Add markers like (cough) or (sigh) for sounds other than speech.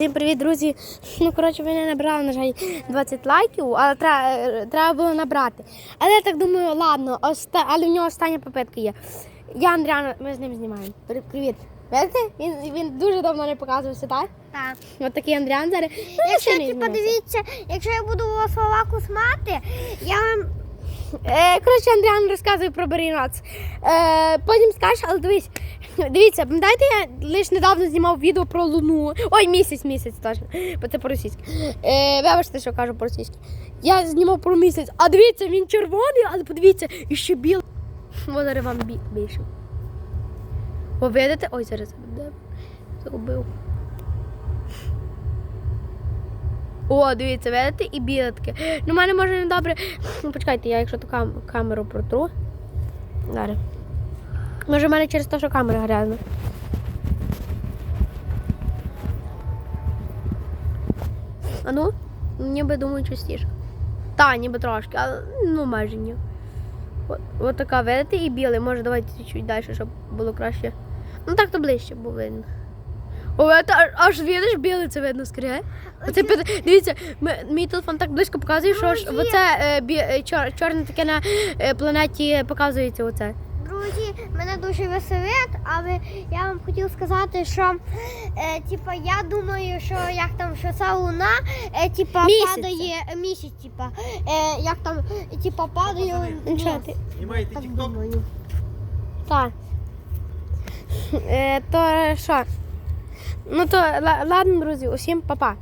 Всім привіт, друзі. (laughs) Ну, коротше, ви не набрали, на жаль, 20 лайків, але треба, треба було набрати. Але я так думаю, ладно, оста... але в нього остання попитка є. Я Андріана, ми з ним знімаємо. Привіт. Бачите? Він, він дуже давно не показувався, так? Так. От такий Андріан зараз. Ну, Якщо ще не типу, дивіться, якщо я буду у Словакус мати, я Е, коротше, Андріан розказує про Берінац. Е, потім скажеш, але дивись. Дивіться, пам'ятаєте, я лише недавно знімав відео про Луну. Ой, місяць, місяць точно. Бо це по-російськи. Е, вибачте, що кажу по-російськи. Я знімав про місяць, а дивіться, він червоний, але подивіться, і ще білий. Зараз вам бі- більше. Ви видите? Ой, зараз. Загубив. О, дивіться, видите, і біле таке. Ну, в мене може не добре. Ну, почекайте, я якщо ту кам- камеру протру. Зараз. Може, в мене через те, що камера грязна. А ну, ніби думаю частіше. Та, ніби трошки, але ну майже ні. От, от така, видите, і білий. Може, давайте чуть далі, щоб було краще. Ну так то ближче було видно. О, це аж, видиш, білий це видно скоріше. Оце під- дивіться, ми- мій телефон так близько показує, що ж Друзі. оце е, бі, е, чор, чорне таке на е, планеті показується оце. друзі, мене дуже веселить, але я вам хотів сказати, що е, типа, я думаю, що як там що ця луна, е, типа, Місяць. падає е, місяць, типа, е, як там, типа, падає. Ну, що ти? Знімаєте так тік-ток? думаю. Так. Е, то що? Ну то ла- ладно, друзі, усім па-па.